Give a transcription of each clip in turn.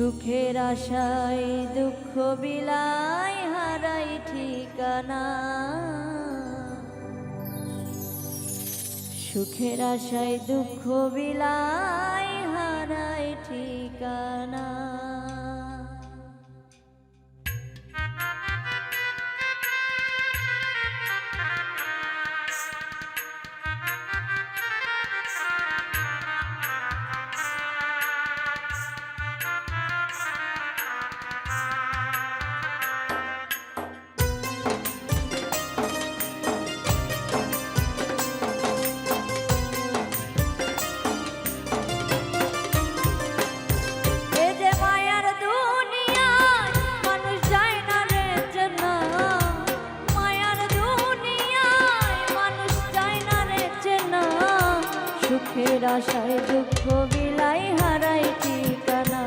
সুখের আশায় দুঃখ বিলাই হারাই ঠিকানা। সুখের আশায় দুঃখ বিলাই ঠিকানা সুখের আশায় দুঃখ বিলাই হারাই ঠিকানা।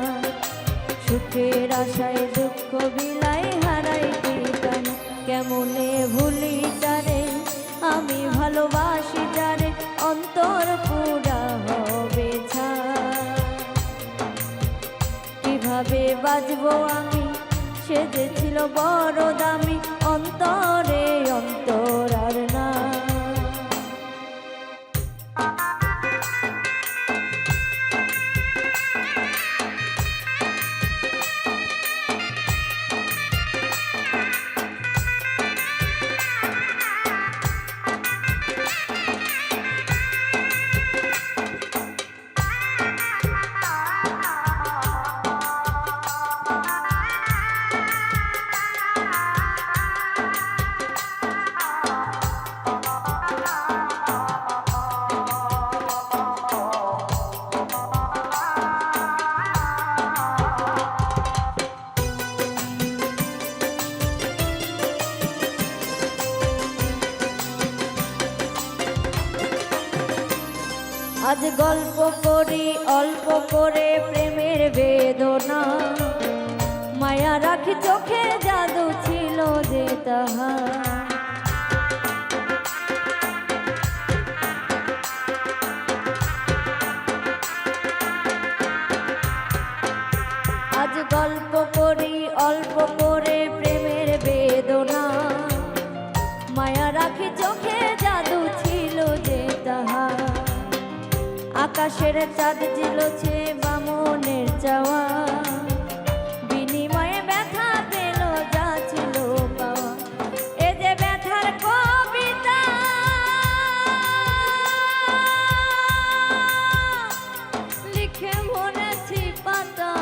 সুখের আশায় দুঃখ বিলাই হারাই ঠিকানা। কেমনে ভুলি তারে আমি ভালোবাসি যারে। অন্তর পুরা হবে কীভাবে বাজবো আমি? সে যে ছিল বড় দামি অন্তর আজ গল্প করি অল্প করে প্রেমের বেদনা। মায়া রাখি চোখে জাদু ছিল যে তাহা। আকাশের চাঁদ জিলছে বামনের চাওয়া। বিনিময়ে ব্যথা ব্যথার পাতা।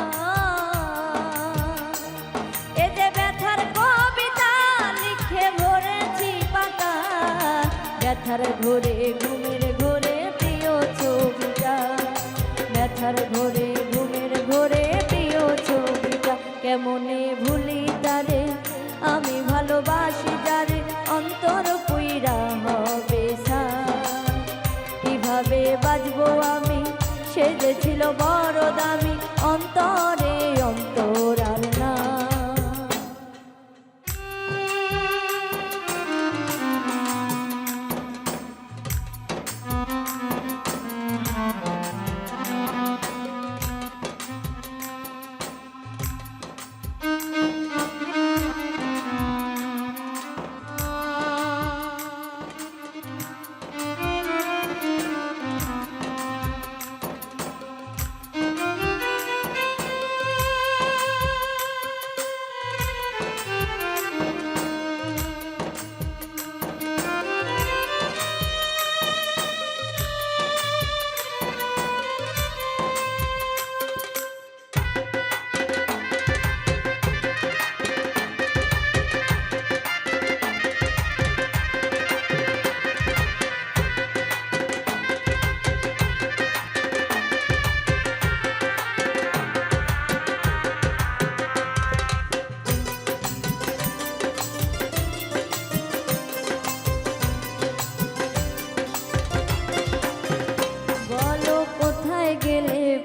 ব্যথার কবিতা, লিখে পাতা। ঘুমের ঘোরে ব্যথার ঘরে, ঘুমের ঘরে প্রিয় ছবিটা কেমনে ভুলি তারে? আমি ভালোবাসি তারে অন্তর পুইরা হবে কীভাবে বাজবো আমি? সে বড় দামি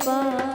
Bye.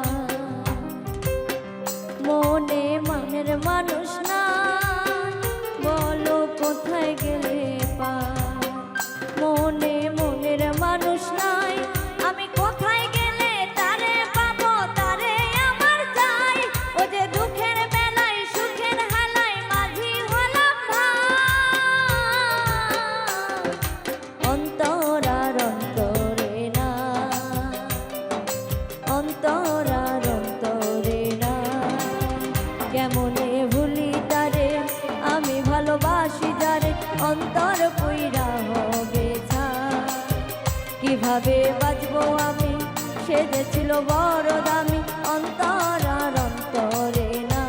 বেঁধেছিল বড় দামি অন্তর আর অন্তরে না।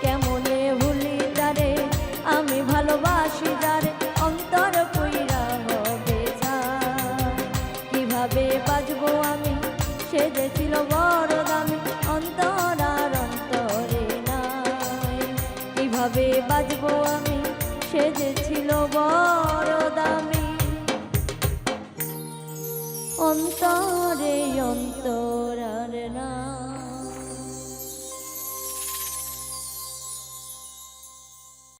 কেমন ভুলি তারে? আমি ভালোবাসি যারে অন্তর পুইরা হবে কীভাবে বাজবো আমি? সেজেছিল বড় দামি অন্তর আর অন্তরে নাই। কীভাবে বাজবো আমি? সেজেছিল বড় অন্তরে অন্তরার না